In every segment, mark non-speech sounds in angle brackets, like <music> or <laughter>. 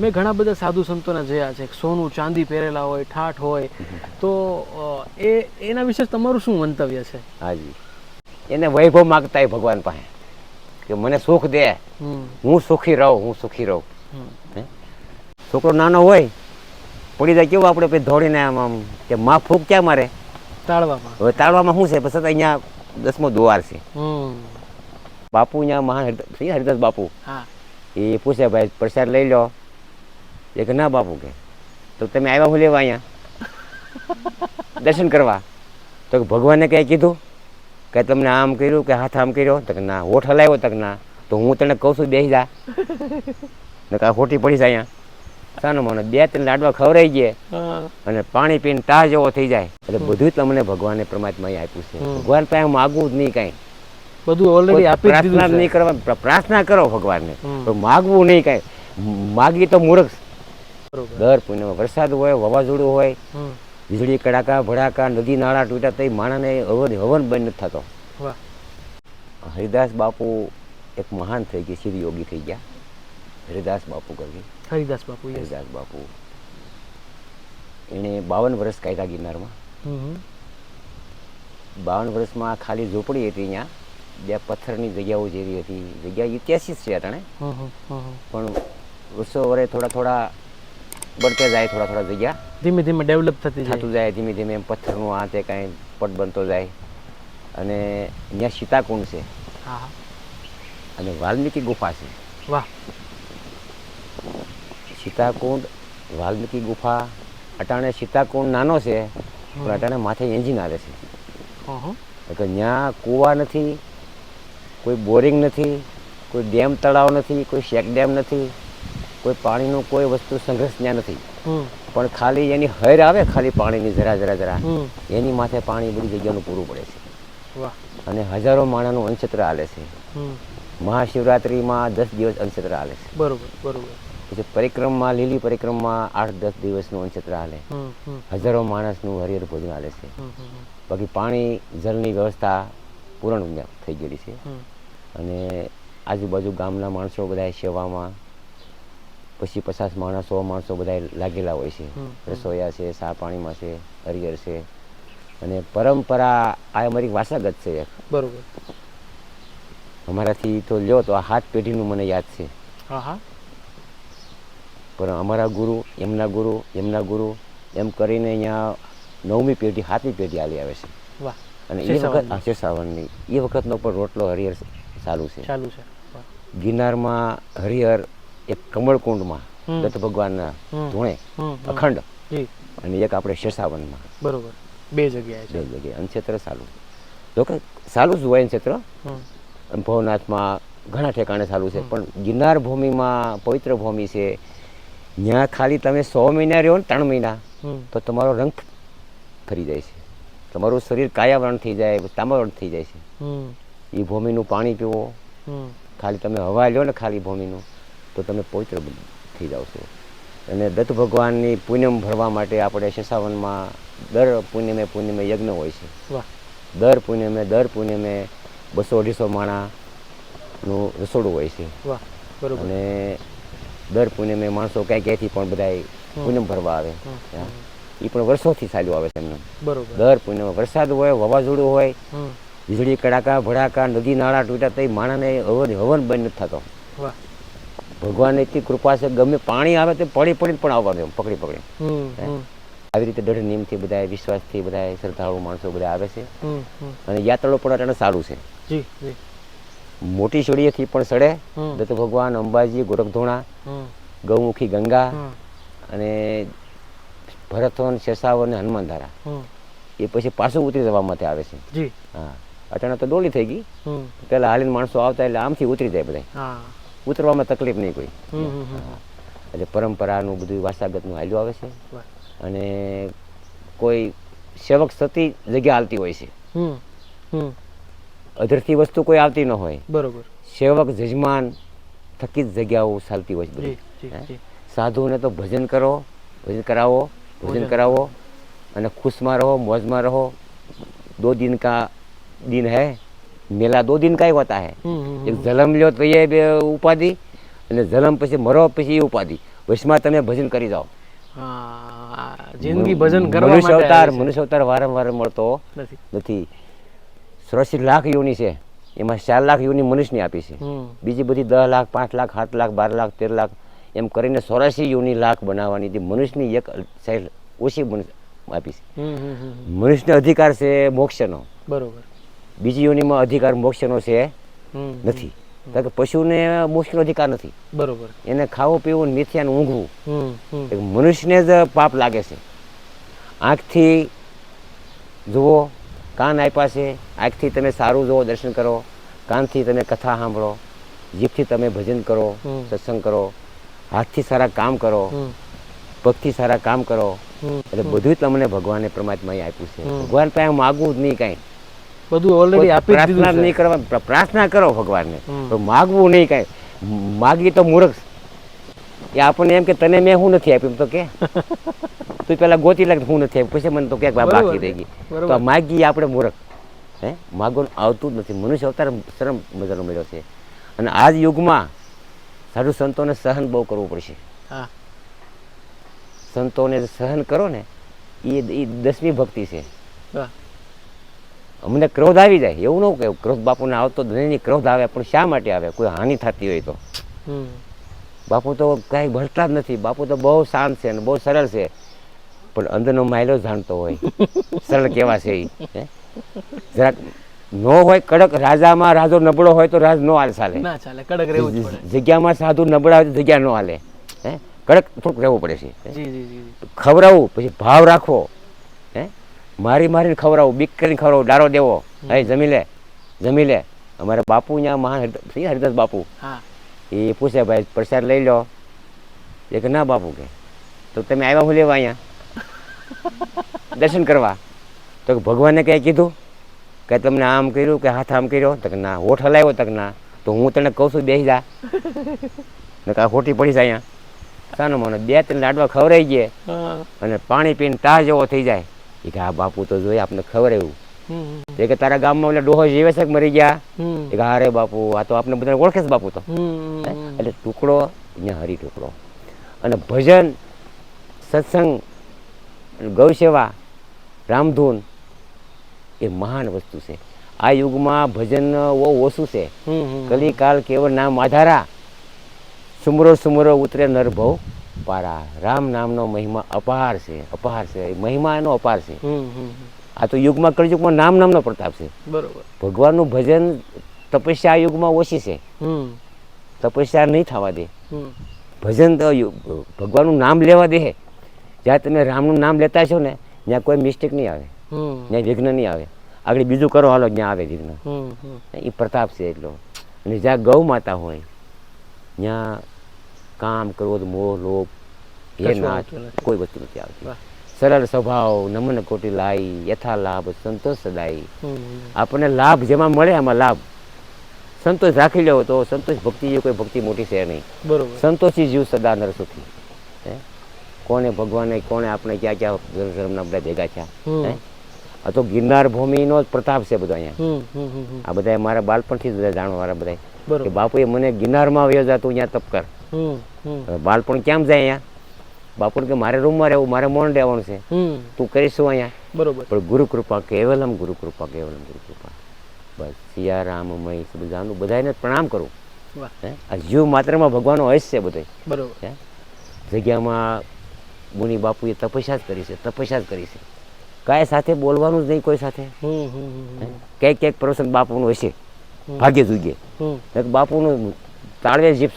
મેં ઘણા બધા સાધુ સંતોને જોયા છે. સોનું ચાંદી પહેરેલા હોય ઠાઠ હોય. તો એ એના વિશે તમારું શું મંતવ્ય છે? હાજી. એને વૈભવ માગતા હોય ભગવાન પાસે. કે મને સુખ દે. હું સુખી રહું હું સુખી રહું? છોકરો નાનો હોય પડી જાય કેવું આપણે પછી દોડીને આમ આમ કે માં ફૂક ક્યાં મારે? ટાળવામાં હવે તાળવામાં શું છે? પછી અહીંયા દસમો દ્વાર છે. બાપુ અહીંયા મહાન હરિ- હરિદાસ બાપુ. હા. એ પૂછે ભાઈ પ્રસાદ લઈ લો. એ કે ના બાપુ કે. તો તમે આવ્યા હું લેવા અહીંયા? દર્શન કરવા? તો કે ભગવાને કંઈ કીધું? કે તમને આમ કર્યું કે હાથ આમ કર્યો? તો કે ના હોઠ હલાવ્યો. તક ના. તો હું તને કહું છું બેસી જા. ને કા હોટી પડી જાય અહીંયા. સાનો મને બે ત્રણ લાડવા ખવડાઈ ગયા અને પાણી પીને ટા જેવો થઈ જાય. એટલે બધું જ તમને ભગવાને પરમાત્માએ આપ્યું છે. ભગવાન પાસે માગવું જ નહીં કાંઈ. બધું ઓલરેડી આપી પ્રાર્થના નહીં કરવા પ્રાર્થના કરો ભગવાનને. માગવું નહીં કાંઈ. માગી તો મૂર્ખ દર પૂનમ વરસાદ હોય વાવાઝોડું હોય વીજળી કડાકા ભડાકા નદી નાળા તૂટ્યા તો માણસને હવન હવન બંધ નથી થતો. હરિદાસ બાપુ એક મહાન થઈ ગયા સિદ્ધ યોગી થઈ ગયા. હરિદાસ બાપુ કરી હરિદાસ બાપુ હરિદાસ બાપુ. એણે બાવન વર્ષ કાયદા ગિરનારમાં. બાવન વર્ષમાં ખાલી ઝૂંપડી હતી અહીંયા બે પથ્થરની જગ્યાઓ જેવી હતી. જગ્યા ઐતિહાસિક છે અટાણે. પણ વર્ષો વરે થોડા થોડા બળતે જાય થોડા થોડા જગ્યા. ધીમે ધીમે ડેવલપ થતી થતું જાય ધીમે ધીમે એમ પથ્થરનું આ તે કાંઈ પટ બનતો જાય. અને અહીંયા સીતાકુંડ છે. અને વાલ્મીકી ગુફા છે. વાહ. સીતાકુંડ વાલ્મીકી ગુફા અટાણે સીતાકુંડ નાનો છે પણ અટાણે માથે એન્જિન આવે છે. એટલે ત્યાં કૂવા નથી કોઈ બોરિંગ નથી કોઈ ડેમ તળાવ નથી કોઈ શેક ડેમ નથી. કોઈ પાણીનું કોઈ વસ્તુ સંઘર્ષ ત્યાં નથી. પણ ખાલી એની હૈર આવે ખાલી પાણીની જરા જરા જરા. એની માથે પાણી બધી જગ્યાનું પૂરું પડે છે. અને હજારો માણસનું અંશત્ર હાલે છે. મહાશિવરાત્રિમાં દસ દિવસ અંશત્ર હાલે છે. બરોબર બરોબર. પછી પરિક્રમમાં લીલી પરિક્રમમાં આઠ દસ દિવસનું અંશત્ર હાલે. હજારો માણસનું હરિહર ભોજન હાલે છે. બાકી પાણી જળની વ્યવસ્થા પૂર્ણ થઈ ગયેલી છે. અને આજુબાજુ ગામના માણસો બધા સેવામાં પછી પચાસ માણસો સો માણસો બધા લાગેલા હોય છે. રસોયા છે સા પાણીમાં છે હરિયર છે. અને પરંપરા આ અમારી વાસાગત છે બરોબર. અમારાથી તો લ્યો તો આ હાથ પેઢીનું મને યાદ છે. પણ અમારા ગુરુ એમના ગુરુ એમના ગુરુ એમ કરીને અહીંયા નવમી પેઢી સાતમી પેઢી હાલી આવે છે. અને એ વખત. આ શેષાવનની એ વખતનો પણ રોટલો હરિહર ચાલુ છે. ચાલુ છે. ગિરનારમાં હરિહર એક કમળકુંડમાં. દત્ત ભગવાનના ધૂણે. અખંડ. અને એક આપણે શેષાવનમાં બરોબર. બે જગ્યાએ બે જગ્યાએ. અનક્ષેત્ર સારું જોકે સારું જ હોય ક્ષેત્ર? ભવનાથમાં ઘણા ઠેકાણે સારું છે. પણ ગિરનાર ભૂમિમાં પવિત્ર ભૂમિ છે. ત્યાં ખાલી તમે સો મહિના રહ્યો ને ત્રણ મહિના તો તમારો રંગ ફરી જાય છે. તમારું શરીર કાયાવરણ થઈ જાય તામાવરણ થઈ જાય છે. એ ભૂમિનું પાણી પીવો. ખાલી તમે હવા લ્યો ને ખાલી ભૂમિનું. તો તમે પવિત્ર થઈ જાઓ છો. અને દત્ત ભગવાનની પૂનમ ભરવા માટે આપણે શેષાવનમાં દર પૂનમે પૂનમે યજ્ઞ હોય છે. દર પૂનમે દર પૂનમે બસો અઢીસો માણાનું રસોડું હોય છે. અને દર પૂનમે માણસો ક્યાંય ક્યાંયથી પણ બધા પૂનમ ભરવા આવે. એ પણ વર્ષોથી ચાલ્યું આવે છે એમને. દર પૂનમે વરસાદ હોય વાવાઝોડું હોય વીજળી કડાકા ભડાકા નદી નાળા તૂટ્યા તે માણાને હવન હવન બંધ નથી થતો. વાહ ભગવાનની એટલી કૃપા છે ગમે પાણી આવે તો પડી પડીને પણ આવવાનું એમ પકડી પકડી. આવી રીતે દઢ નિયમથી બધા વિશ્વાસથી બધા શ્રદ્ધાળુ માણસો બધા આવે છે. અને યાત્રાળુ પણ અટાણે સારું છે. જી મોટી છોડીએથી પણ સડે. દત્ત ભગવાન અંબાજી ગોરખધોણા ગૌમુખી ગંગા અને ભરતવન શેષાવન અને હનુમાનધારા એ પછી પાછું ઉતરી જવા માટે આવે છે. હા. અટાણે તો ડોલી થઈ ગઈ. પેલા હાલીને માણસો આવતા એટલે આમથી ઉતરી જાય બધા ઉતરવામાં તકલીફ નહીં કોઈ. એટલે પરંપરાનું બધું વાસાગતનું હાલ્યું આવે છે. અને કોઈ સેવક થતી જગ્યા હાલતી હોય છે. અધરથી વસ્તુ કોઈ આવતી ન હોય. બરોબર. સેવક જજમાન થકી જ જગ્યાઓ ચાલતી હોય છે બધી. સાધુને તો ભજન કરો ભજન કરાવો ભજન. કરાવો અને ખુશમાં રહો મોજમાં રહો. દો દિન કા દિન હૈ मेला दो दिन का ही होता है હમ હમ એક જલમ લ્યો તો એ બે ઉપાધિ અને જલમ પછી મરો પછી એ ઉપાધિ વચમાં તમે ભજન કરી જાઓ હા જિંદગી ભજન કરવા મનુષ્ય માટે અવતાર આવી છે. મનુષ્ય અવતાર વારંવાર મળતો નથી નથી ચોરાસી લાખ યોની છે એમાં ચાર લાખ યોની મનુષ્યની આપી છે હમ બીજી બધી દસ લાખ પાંચ લાખ સાત લાખ બાર લાખ તેર લાખ એમ કરીને ચોરાસી યોની લાખ બનાવવાની હતી મનુષ્યની એક સાઈડ ઓછી મનુષ્ય આપી છે હમ હમ હમ હમ. મનુષ્યનો અધિકાર છે મોક્ષનો બરોબર બીજી યોનિમાં અધિકાર મોક્ષનો છે નથી. કારણ કે પશુને મોક્ષનો અધિકાર નથી. બરોબર. એને ખાવું પીવું મિથ્યાને ઊંઘવું. મનુષ્યને જ પાપ લાગે છે. આંખથી જુઓ કાન આપ્યા છે. આંખથી તમે સારું જુઓ દર્શન કરો. કાનથી તમે કથા સાંભળો. જીભથી તમે ભજન કરો. સત્સંગ કરો. હાથથી સારા કામ કરો. પગથી સારા કામ કરો. એટલે બધું જ તમને ભગવાને પરમાત્માએ આપ્યું છે. ભગવાન પાસે માગવું જ નહીં કાંઈ. બધું ઓલરેડી આપી પ્રાર્થના નહીં કરવા પ્રાર્થના કરો ભગવાનને. તો માગવું નહીં કાંઈ. માગી તો મૂર્ખ. એ આપણને એમ કે તને મેં હું નથી આપ્યું? તો કે. <laughs> તું પેલા ગોતી લાગે હું નથી આપ્યું. પછી મને તો ક્યાંક બાકી રહી ગઈ. તો માગી આપણે મૂર્ખ. હે? માગવાનું આવતું જ નથી. મનુષ્ય અવતાર શરમ મજાનો મળ્યો છે. અને આ જ યુગમાં સાધુ સંતોને સહન બહુ કરવું પડશે. સંતોને સહન કરો ને એ દસમી ભક્તિ છે. અમને ક્રોધ આવી જાય. એવું ન કે ક્રોધ બાપુને આવતો નહીં ક્રોધ આવે પણ શા માટે આવે? કોઈ હાનિ થતી હોય તો. બાપુ તો કાંઈ ભળતા જ નથી. બાપુ તો બહુ શાંત છે અને બહુ સરળ છે. પણ અંદરનો માયલો જાણતો હોય. સરળ કેવા છે એ જરાક નો હોય કડક રાજામાં રાજો નબળો હોય તો રાજ નો હાલ ચાલે. કડક રહેવું જગ્યામાં સાધુ નબળા હોય તો જગ્યા નો હાલે. હે? કડક થોડુંક રહેવું પડે છે. ખવડાવવું પછી ભાવ રાખવો. મારી મારીને ખવડાવવું બીક કરીને ખવડાવું ડારો દેવો. હે જમી લે જમી લે અમારે બાપુ અહીંયા મહાન ને હરિદાસ બાપુ. હા. એ પૂછે ભાઈ પ્રસાદ લઈ લો. એ કે ના બાપુ કે. તો તમે આવ્યા હું લેવા અહીંયા? <laughs> દર્શન કરવા. તો કે ભગવાને કંઈ કીધું? કે તમને આમ કર્યું કે હાથ આમ કર્યો? તો ના હોઠ હલાવ્યો. તો ના. તો હું તને કહું છું બેસી જા. ને કાં ખોટી પડી જાય અહીંયા. સાનો માનો બે ત્રણ લાડવા ખવડાઈ ગયા અને પાણી પીને તાજ જેવો થઈ જાય. એ કે આ બાપુ તો જોઈએ આપને ખબર એવું. તે કે તારા ગામમાં ઓલા ડોહો જીવે છે મરી ગયા? એ કે અરે બાપુ આ તો આપણે બધાને ઓળખે છે બાપુ તો. એટલે ટુકડો અહીંયા હરી ટુકડો. અને ભજન સત્સંગ ગૌસેવા રામધૂન એ મહાન વસ્તુ છે. આ યુગમાં ભજન બહુ ઓછું છે. કલિકાલ કેવળ નામ આધારા. સુમરો સુમરો ઉતરે નરભવ પારા. રામ નામનો મહિમા અપાર છે અપાર છે. મહિમા એનો અપાર છે. આ તો યુગમાં કળયુગમાં નામ નામનો પ્રતાપ છે. બરોબર. ભગવાનનું ભજન તપસ્યા યુગમાં ઓછી છે. તપસ્યા નહીં થવા દે. ભજન તો ભગવાનનું નામ લેવા દે. જ્યાં તમે રામનું નામ લેતા છો ને ત્યાં કોઈ મિસ્ટેક નહીં આવે. ત્યાં વિઘ્ન નહીં આવે. આગળ બીજું કરો હાલો ત્યાં આવે વિઘ્ન. એ પ્રતાપ છે એટલો. અને જ્યાં ગૌ માતા હોય ત્યાં કામ ક્રોધ મોહ લોભ એ નથી. કોઈ વસ્તુ નથી આવતી. સરળ સ્વભાવ નમન કોટી લાઈ યથા લાભ સંતોષ સદાઈ આપણને લાભ જેમાં મળે એમાં લાભ. સંતોષ રાખી લેવો તો સંતોષ ભક્તિ જેવી કોઈ ભક્તિ મોટી છે નહીં. બરોબર. સંતોષી જીવ સદા નર સુખી. કોને ભગવાને કોને આપણે ક્યાં ક્યાં ધર્મના બધા ભેગા થયા? આ તો ગિરનાર ભૂમિનો જ પ્રતાપ છે બધો અહીંયા. આ બધા મારા બાળપણથી જ બધા જાણવાવાળા બધા કે બાપુએ મને ગિરનારમાં વયો જા તું અહીંયા તપ કર. બાળપણ કેમ જાય અહીંયા? બાપુને કે મારે રૂમમાં રહેવું મારે મોન રહેવાનું છે. તું કરીશું અહીંયા? બરોબર. પણ ગુરુ કૃપા કેવલમ ગુરુ કૃપા કેવલમ ગુરુ કૃપા બસ સિયારામમય બધાનું બધાને પ્રણામ કરું. આ જીવ માત્રમાં ભગવાનનો હશ છે બધો બરોબર. જગ્યામાં મુનિ બાપુએ તપસ્યા જ કરી છે તપસ્યા જ કરી છે. કાંઈ સાથે બોલવાનું જ નહીં કોઈ સાથે. ક્યાંક ક્યાંક પ્રસંગ બાપુનું હશે. ભાગ્ય જુગે બાપુનું તાળવે જીપ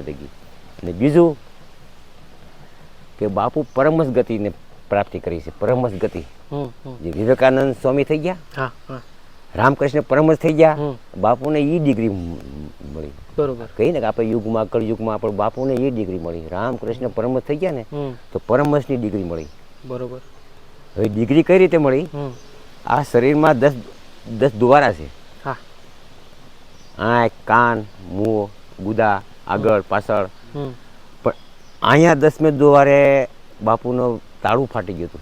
ગઈ અને બીજું કે બાપુ પરમસ ગતિને પ્રાપ્તિ કરી છે પરમસ ગતિ. જે વિવેકાનંદ સ્વામી થઈ ગયા રામકૃષ્ણ પરમસ થઈ ગયા બાપુને એ ડિગ્રી મળી. બરોબર. કહીને કે આપણે યુગમાં કળયુગમાં આપણે બાપુને એ ડિગ્રી મળી. રામકૃષ્ણ પરમસ થઈ ગયા ને તો પરમસની ડિગ્રી મળી. બરોબર. હવે ડિગ્રી કઈ રીતે મળી? આ શરીરમાં દસ દસ દુવારા છે. હા. આંખ કાન મોં ગુદા આગળ પાછળ. પણ અહીંયા દસમે દ્વારે બાપુનો તાળું ફાટી ગયું હતું.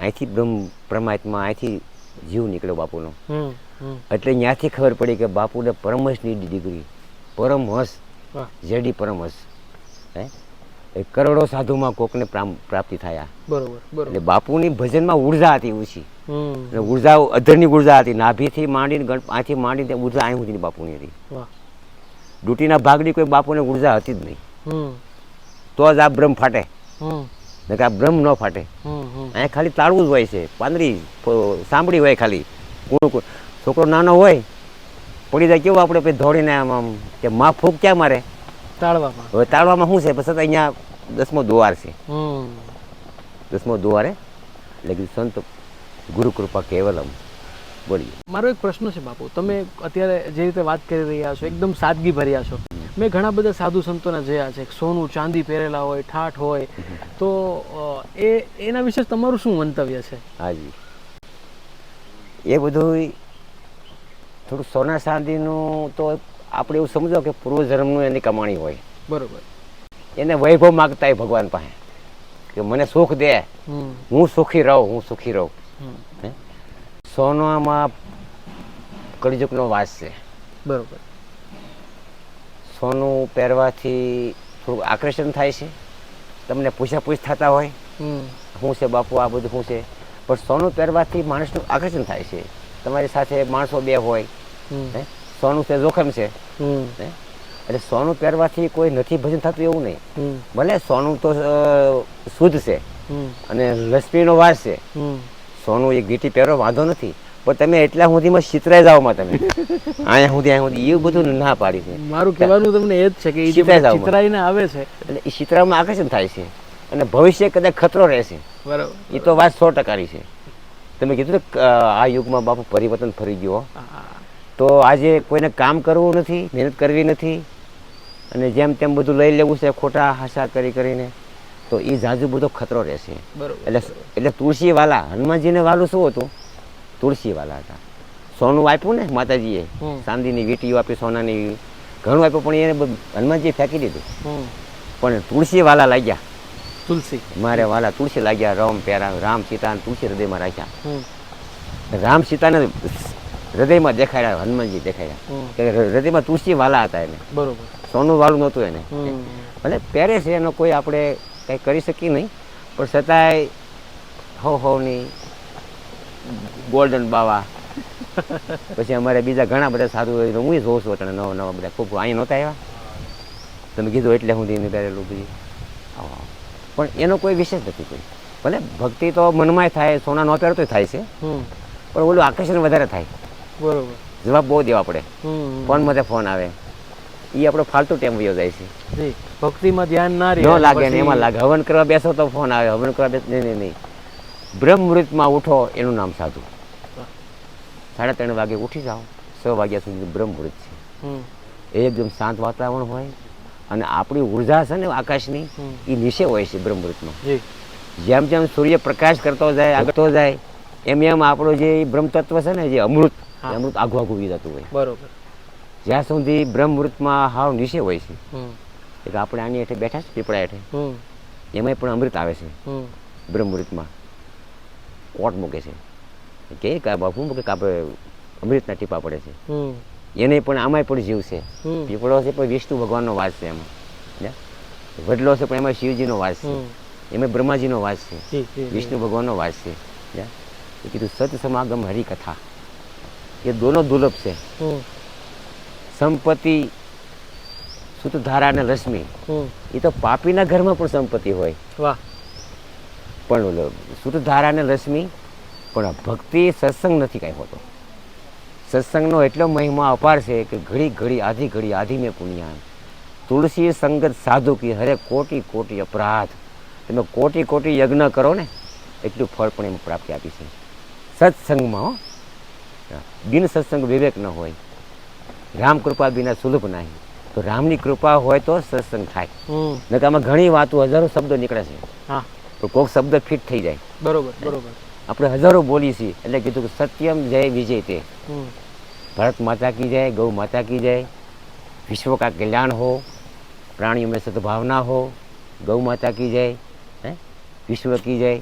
અહીંથી બ્રહ્મ પરમાત્મા અહીંથી જીવ નીકળ્યો બાપુનો. એટલે ત્યાંથી ખબર પડી કે બાપુને પરમહંસની ડિગ્રી પરમહંસ. જેડી પરમહંસ. હે? એ કરોડો સાધુમાં કોકને પ્રાપ્તિ થયા. બરોબર એટલે બાપુની ભજનમાં ઊર્જા હતી ઊંચી હમ. ઊર્જા અધરની ઊર્જા હતી. નાભીથી માંડીને ગણ આથી માંડીને ઊર્જા અહીં સુધીની બાપુની હતી. વાહ ડ્યુટીના ભાગની કોઈ બાપુને ઊર્જા હતી જ નહીં. હમ. તો જ આ બ્રહ્મ ફાટે. નહીં આ બ્રહ્મ ન ફાટે. અહીંયા ખાલી તાળવું જ હોય છે. પાંદડી સાંભળી હોય ખાલી. કૂણું છોકરો નાનો હોય પડી જાય કેવું આપણે પછી દોડીને આમ આમ કે માં ફૂંક ક્યાં મારે? તાળવામાં. હવે તાળવામાં શું છે? પછી અહીંયા દસમો દુવાર છે. દસમો દુવારે એટલે સંત ગુરુ કૃપા કેવલમ. બોલીએ મારો એક પ્રશ્ન છે બાપુ તમે અત્યારે જે રીતે વાત કરી રહ્યા છો એકદમ સાદગી ભર્યા છો. મેં ઘણા બધા સાધુ સંતોના જોયા છે સોનું ચાંદી પહેરેલા હોય ઠાઠ હોય. તો એ એના વિશે તમારું શું મંતવ્ય છે? હાજી. એ બધું થોડું સોના ચાંદીનું તો આપણે એવું સમજો કે પૂર્વજન્મનું એની કમાણી હોય. બરોબર. એને વૈભવ માગતા હોય ભગવાન પાસે. કે મને સુખ દે. હું સુખી રહું હું સુખી રહું. સોનામાં કળિયુગનો વાસ છે. બરોબર. સોનું પહેરવાથી થોડુંક આકર્ષણ થાય છે. તમને પૂછાપૂછ થતા હોય શું છે બાપુ આ બધું શું છે. પણ સોનું પહેરવાથી માણસનું આકર્ષણ થાય છે. તમારી સાથે માણસો બે હોય સોનું છે જોખમ છે. એટલે સોનું પહેરવાથી કોઈ નથી ભજન થતું એવું નહીં. ભલે સોનું તો શુદ્ધ છે અને લક્ષ્મીનો વાસ છે. સોનું એક ગીટી પહેરો વાંધો નથી. પણ તમે એટલા સુધીમાં છિતરાઈ જાઓમાં તમે. અહીંયા સુધી અહીંયા સુધી. એવું બધું ના પાડી છે. મારું કહેવાનું તમને એ જ છે કે એ જાવમાં. ચિતરાઈને આવે છે. એટલે એ ચિત્રામાં આકર્ષણ થાય છે. અને ભવિષ્ય કદાચ ખતરો રહેશે. બરાબર. એ તો વાત સો ટકાની છે. તમે કીધું ને આ યુગમાં બાપુ પરિવર્તન ફરી ગયો. તો આજે કોઈને કામ કરવું નથી મહેનત કરવી નથી. અને જેમ તેમ બધું લઈ લેવું છે ખોટા હાસા કરી કરીને. તો એ ઝાઝુ બધો ખતરો રહેશે. એટલે એટલે તુલસી વાલા હનુમાનજીને વાલું શું હતું? તુલસી વાલા હતા. સોનું આપ્યું ને માતાજીએ. ચાંદીની વીટીઓ આપી સોનાની ઘણું આપ્યું પણ એને હનુમાનજીએ ફેંકી દીધું. પણ તુલસી વાલા લાગ્યા. તુલસી. મારે વાલા તુલસી લાગ્યા રામ પહેરા રામ સીતા તુલસી હૃદયમાં રાખ્યા. રામ સીતાને હૃદયમાં દેખાડ્યા હનુમાનજી દેખાડ્યા. કે હૃદયમાં તુલસી વાલા હતા એને. બરોબર. સોનું વાલું નહોતું એને. ભલે પહેરે છે એનો કોઈ આપણે કંઈ કરી શકી નહીં. પણ છતાંય હો હોની ગોલ્ડન બાવા. પછી અમારે બીજા ઘણા બધા સારું હોય હું જોઉં છું અત્યારે નવા નવા બધા. ખૂબ અહીંયા નહોતા આવ્યા. તમે કીધું એટલે હું ધીમે કરેલું બધી. પણ એનો કોઈ વિશેષ નથી કોઈ. ભલે ભક્તિ તો મનમાંય થાય સોના ન પહેરતો થાય છે. પણ ઓલું આકર્ષણ વધારે થાય. બરોબર. જવાબ બહુ દેવા પડે. ફોન માટે ફોન આવે. એ આપણો ફાલતુ ટાઈમ વયો જાય છે. ભક્તિમાં ધ્યાન ના રહે ન લાગે ને એમાં લાગે. હવન કરવા બેસો તો ફોન આવે. હવન કરવા બેસો નહીં નહીં નહીં. બ્રહ્મૃતમાં ઉઠો એનું નામ સાધુ. સાડા ત્રણ વાગે ઉઠી જાઓ. છ વાગ્યા સુધી બ્રહ્મૃત છે. એકદમ શાંત વાતાવરણ હોય અને આપણી ઊર્જા છે ને આકાશની એ નીચે હોય છે બ્રહ્મૃતમાં જેમ જેમ સૂર્ય પ્રકાશ કરતો જાય આગળતો જાય એમ એમ આપણો જે બ્રહ્મ તત્વ છે ને જે અમૃત અમૃત આઘું આઘું જતું હોય. બરોબર. જ્યાં સુધી બ્રહ્મૃતમાં હાવ નીચે હોય છે. એટલે આપણે આની હેઠે બેઠા છે પીપળા હેઠે. એમાંય પણ અમૃત આવે છે. બ્રહ્મૃતમાં કોટ મૂકે છે. કે બાપુ મૂકે? કે આપણે અમૃતના ટીપા પડે છે. એને પણ આમાંય પણ જીવ છે. પીપળો છે પણ વિષ્ણુ ભગવાનનો વાસ છે એમાં. વડલો છે પણ એમાં શિવજીનો વાસ છે. એમાં બ્રહ્માજીનો વાસ છે. વિષ્ણુ ભગવાનનો વાસ છે. કીધું સત સમાગમ હરિકથા. એ દોનો દુર્લભ છે. સંપત્તિ સુતધારા અને રશ્મિ હમ. એ તો પાપીના ઘરમાં પણ સંપત્તિ હોય. વાહ. પણ સુતધારા અને રશ્મિ પણ ભક્તિ સત્સંગ નથી કાંઈ હોતો. સત્સંગનો એટલો મહિમા અપાર છે કે ઘડી ઘડી આધી ઘડી આધી મેં પુણ્યા તુલસી સંગત સાધુ કી હરે કોટી કોટી અપરાધ. તમે કોટી કોટી યજ્ઞ કરો ને એટલું ફળ પણ એમાં પ્રાપ્તિ આપી છે. સત્સંગમાં હો બિન સત્સંગ વિવેક ન હોય. રામ કૃપા વિના સુલભ નહીં. તો રામની કૃપા હોય તો સત્સંગ થાય. નહીં આમાં ઘણી વાતો હજારો શબ્દો નીકળે છે. તો કોઈક શબ્દ ફિટ થઈ જાય. બરોબર બરોબર. આપણે હજારો બોલી છીએ. એટલે કીધું કે સત્યમ જય વિજય તે. ભારત માતા કી જય ગૌ માતા કી જય. વિશ્વ કા કલ્યાણ હો. પ્રાણીઓ મેં સદભાવના હો. ગૌ માતા કી જય. હે? વિશ્વ કી જય.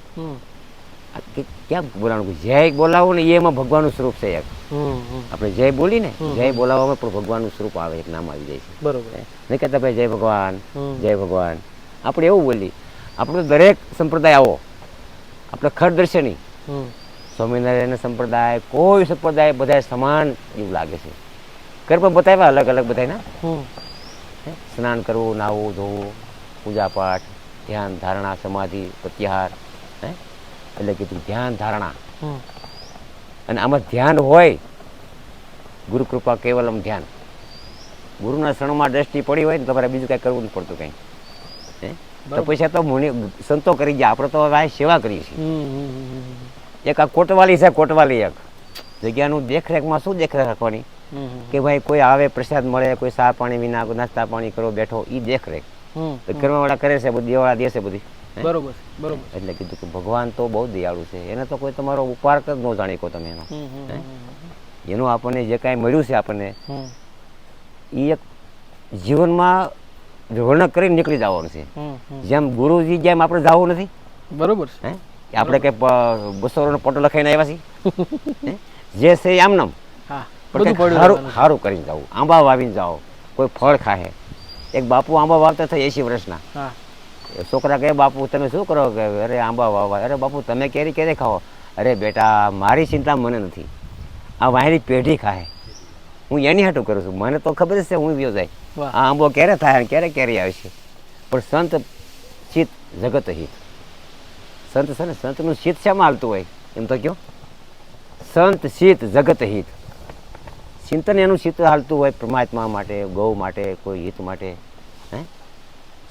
ક્યાં બોલાવાનું જય બોલાવો ને એ એમાં ભગવાનનું સ્વરૂપ છે એક. આપણે જય બોલી ને જય બોલાવવામાં પણ ભગવાનનું સ્વરૂપ આવે એક નામ આવી જાય છે. બરોબર. નહીં કહેતા ભાઈ જય ભગવાન જય ભગવાન. આપણે એવું બોલી આપણો દરેક સંપ્રદાય આવો. આપણે ખર દર્શની સ્વામિનારાયણ સંપ્રદાય કોઈ સંપ્રદાય બધા સમાન એવું લાગે છે. ઘર પણ બતાવ્યા અલગ અલગ બધાના સ્નાન કરવું નાહવું ધોવું પૂજા પાઠ ધ્યાન ધારણા સમાધિ પ્રત્યાહાર. હે? એટલે કીધું ધ્યાન ધારણા. અને આમાં ધ્યાન હોય ગુરુકૃપા કેવલમ ધ્યાન. ગુરુના શરણમાં દ્રષ્ટિ પડી હોય ને તમારે બીજું કાંઈ કરવું નથી પડતું કંઈ. તો પૈસા તો મુનિ સંતો કરી ગયા. આપણે તો હવે આ સેવા કરીએ છીએ. એક આ કોટવાલી છે કોટવાલી એક. જગ્યાનું દેખરેખમાં શું દેખરેખ રાખવાની? કે ભાઈ કોઈ આવે પ્રસાદ મળે કોઈ સા પાણી વિના નાસ્તા પાણી કરો બેઠો એ દેખરેખ. હમ વાળા કરે છે બધી દેવાળા દેશે બધી? બરોબર બરોબર. એટલે કીધું કે ભગવાન તો બહુ દયાળુ છે. એને તો કોઈ તમારો ઉપકાર જ ન જાણી કહો તમે એનો. એનું આપણને જે કાંઈ મળ્યું છે આપણને એ એક જીવનમાં વર્ણક કરીને નીકળી જવાનું છે. જેમ ગુરુજી જેમ આપણે જવું નથી. બરોબર છે. હે? આપણે કઈ બસો રૂપિયાનો પોટો લખાઈને આવ્યા છીએ. જે છે એ આમનામ. હા પણ બધું કંઈક પડ્યું સારું સારું કરીને જાઓ. આંબા વાવીને જાઓ. કોઈ ફળ ખાહે. એક બાપુ આંબા વાવતા થઈ એસી વર્ષના. છોકરા કહે બાપુ તમે શું કરો કે? અરે આંબા વાવા અરે બાપુ તમે કેરી ક્યારે ખાઓ? અરે બેટા મારી ચિંતા મને નથી. આ વાયરી પેઢી ખાય. હું એની હાટું કરું છું. મને તો ખબર જ છે હું વ્યો જાય. આ આંબો ક્યારે થાય અને ક્યારે કેરી આવે છે? પણ સંત ચિત્ત જગત હિત. સંત છે ને સંતનું શીત શામાં હાલતું હોય? એમ તો કયો? સંત શીત જગત હિત. ચિંતન એનું શીત હાલતું હોય પરમાત્મા માટે ગૌ માટે કોઈ હિત માટે. હે?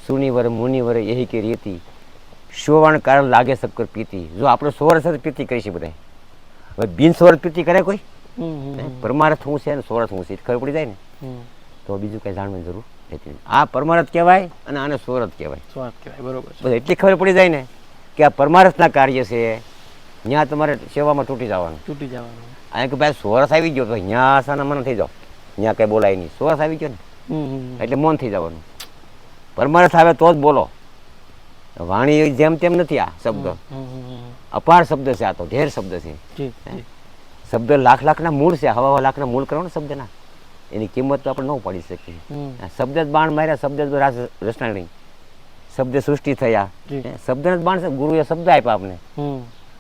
સુનિવર મુનિવર એહી કે રીતિ. શોવાણ કારણ લાગે સબકર પીતી જો આપણે સોરસ જ કરી છે બધા હવે બિન સોરસ પીતી કરે કોઈ? પરમાર્થ હું છે ને સોરસ હું છે ખબર પડી જાય ને? તો બીજું કંઈ જાણવાની જરૂર રહેતી નથી. આ પરમાર્થ કહેવાય અને આને સોરત કહેવાય. બરોબર એટલી ખબર પડી જાય ને કે આ પરમાર્થના કાર્ય છે. ત્યાં તમારે સેવામાં તૂટી જવાનું. તૂટી જવાનું. આ કે ભાઈ સોરસ આવી ગયો તો ત્યાં સાના મન થઈ જાઓ. ત્યાં કંઈ બોલાય નહીં. સોરસ આવી ગયો ને? એટલે મન થઈ જવાનું. પરમાર્થ આવે તો જ બોલો. વાણી જેમ તેમ નથી આ શબ્દ. અપાર શબ્દ છે આ તો ઢેર શબ્દ છે. શબ્દ લાખ લાખના મૂળ છે હવા લાખના મૂળ કરો ને શબ્દના. એની કિંમત તો આપણે ન પડી શકીએ. શબ્દ જ બાણ માર્યા શબ્દ જ રાસ શબ્દ સૃષ્ટિ થયા. શબ્દ જ બાણ ગુરુએ શબ્દ આપ્યા આપણે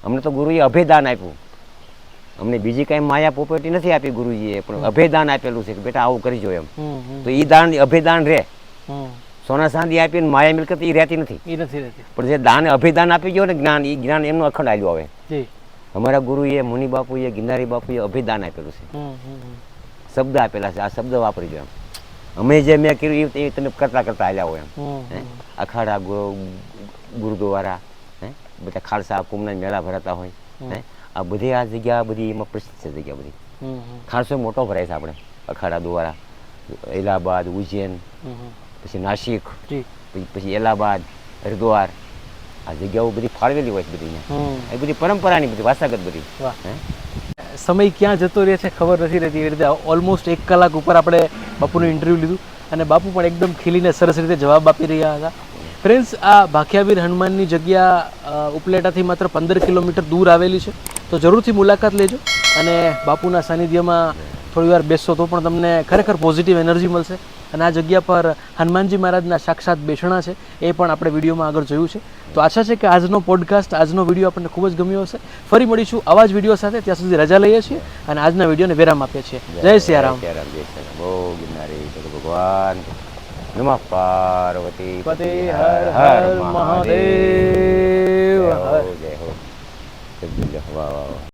અમને તો ગુરુએ અભેદાન આપ્યું. અમને બીજી કાંઈ માયા પોપેટી નથી આપી ગુરુજીએ પણ અભેદાન આપેલું છે કે બેટા આવું કરજો એમ. તો એ દાન અભેદાન રહે. હમ. સોના ચાંદી આપીને માયા મિલકત એ રહેતી નથી. એ નથી રહેતી. પણ જે દાન અભિદાન આપી ગયો ને જ્ઞાન એ જ્ઞાન એમનું અખંડ આવ્યું આવે અમારા ગુરુએ મુનિ બાપુએ ગિરનારી બાપુએ અભિદાન આપેલું છે. શબ્દ આપેલા છે. આ શબ્દ વાપરી ગયો અમે જે મેં કર્યું એ- તમે કરતા કરતા આવ્યા હોય એમ. અખાડા ગુરુદ્વારા હે? બધા ખાલસા કુંભના મેળા ભરાતા હોય. હે? આ બધી આ જગ્યા બધી એમાં પ્રસિદ્ધ છે જગ્યા બધી. ખાલસો મોટો ભરાય છે આપણે. અખાડા દ્વારા એલાહાબાદ ઉજ્જૈન. પછી નાસિક પછી પછી એલાહાબાદ હરિદ્વાર આ જગ્યાઓ બધી ફાળવેલી હોય છે બધી. એ બધી પરંપરાની બધી વાસાગત બધી. સમય ક્યાં જતો રહે છે ખબર નથી રહેતી. એવી રીતે ઓલમોસ્ટ એક કલાક ઉપર આપણે બાપુનું ઇન્ટરવ્યૂ લીધું અને બાપુ પણ એકદમ ખીલીને સરસ રીતે જવાબ આપી રહ્યા હતા. ફ્રેન્ડ્સ આ ભાખિયાવીર હનુમાનની જગ્યા ઉપલેટાથી માત્ર પંદર કિલોમીટર દૂર આવેલી છે. તો જરૂરથી મુલાકાત લેજો અને બાપુના સાનિધ્યમાં થોડી વાર બેસશો તો પણ તમને ખરેખર પોઝિટિવ એનર્જી મળશે. અને આ જગ્યા પર હનુમાનજી મહારાજના સાક્ષાત બેસણા છે એ પણ આપણે વિડીયોમાં આગળ જોયું છે. તો આશા છે કે આજનો પોડકાસ્ટ આજનો વીડિયો આપણને ખૂબ જ ગમ્યો હશે. ફરી મળીશું આવા જ વીડિયો સાથે ત્યાં સુધી રજા લઈએ છીએ અને આજના વિડીયોને વિરામ આપીએ છીએ. જય સિયારામ. ભગવાન. નમઃ પાર્વતી પતિ હર હર મહાદેવ. જય હો જય હો. વાહ વાહ